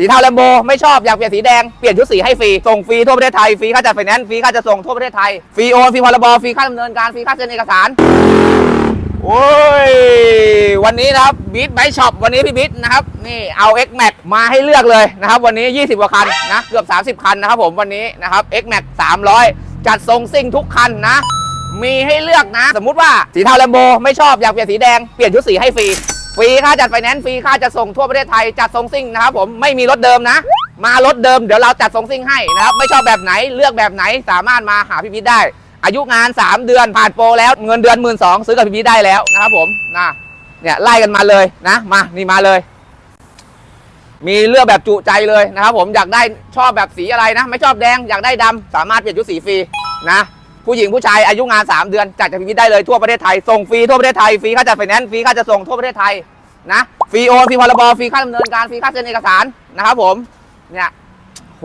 สีเทาแลมโบไม่ชอบอยากเปลี่ยนสีแดง เปลี่ยนชุดสีให้ฟรี ส่งฟรีทั่วประเทศไทย ฟรีค่าจัดไฟแนนซ์ฟรีค่าจะส่งทั่วประเทศไทย ฟรีโอนฟรีพรบฟรีค่าดำเนินการฟรีค่าเซ็นเอกสารโอ้ย วันนี้นะครับบีทไบช็อปวันนี้พี่บิ๊ทนะครับนี่เอา X Max มาให้เลือกเลยนะครับวันนี้ 20 กว่าคันนะเกือบ 30 คันนะครับผมวันนี้นะครับ X Max 300 จัดทรงซิ่งทุกคันนะ มีให้เลือกนะ สมมุติว่าสีเทาแลมโบไม่ชอบอยากเปลี่ยนสีแดงเปลี่ยนชุดสีให้ฟรี ฟรีค่าจัดไฟแนนซ์ฟรีค่าจะส่งทั่วประเทศไทยจัดทรงซิ่งนะครับผมไม่มีรถเดิมนะ มารถเดิมเดี๋ยวเราจัดทรงซิ่งให้นะครับไม่ชอบแบบไหนเลือกแบบไหนสามารถมาหาพี่พิทได้ อายุงาน 3 เดือนผ่านโปรแล้วเงินเดือนหมื่นสองซื้อกับพี่พิทได้แล้วนะครับผมนะเนี่ยไล่กันมาเลยนะมานี่มาเลย มีเลือกแบบจุใจเลยนะครับผมอยากได้ชอบแบบสีอะไรนะ ไม่ชอบแดงอยากได้ดำสามารถเปลี่ยนชุดสีฟรีนะ ผู้หญิงผู้ชายอายุงาน 3 เดือนจัดจากพิพิธได้เลยทั่วประเทศไทย ส่งฟรีทั่วประเทศไทย ฟรีค่าจัดไฟแนนซ์ฟรีค่าจะส่งทั่วประเทศไทยนะฟรีโอนฟรีพรบฟรีค่าดำเนินการฟรีค่าเซ็นเอกสารนะครับผมเนี่ยโห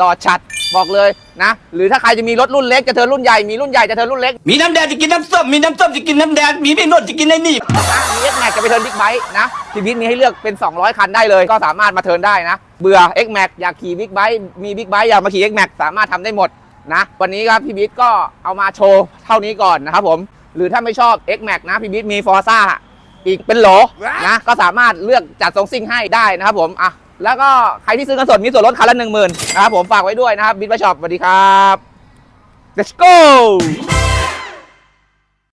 รอชัดบอกเลยนะ หรือถ้าใครจะมีรถรุ่นเล็กจะเทิร์นรุ่นใหญ่มีรุ่นใหญ่จะเทิร์นรุ่นเล็กมีน้ำแดงจะกินน้ำส้มมีน้ำส้มจะกินน้ำแดงมีไม่นวดจะกินไอ้นี่นะมี X Max จะไปเทิร์นบิ๊กไบค์นะพีพิทมีให้เลือกเป็น 200 คันได้เลย ก็สามารถมาเทิร์นได้นะ เบื่อ X Max อยากขี่บิ๊กไบค์มีบิ๊กไบค์อยากมาขี่ X Max สามารถทำได้หมด นะวันนี้ครับพี่บิ๊กก็เอามาโชว์เท่านี้ก่อนนะครับผมหรือถ้าไม่ชอบ X Max นะพี่บิ๊กมี Forza อีกเป็นโหลนะก็สามารถเลือกจัดทรงซิ่งให้ได้นะครับผมอะแล้วก็ใครที่ซื้อกันสดมีส่วนลดคันละหนึ่งหมื่นนะครับผมฝากไว้ด้วยนะครับบิ๊กช็อปสวัสดีครับ let's go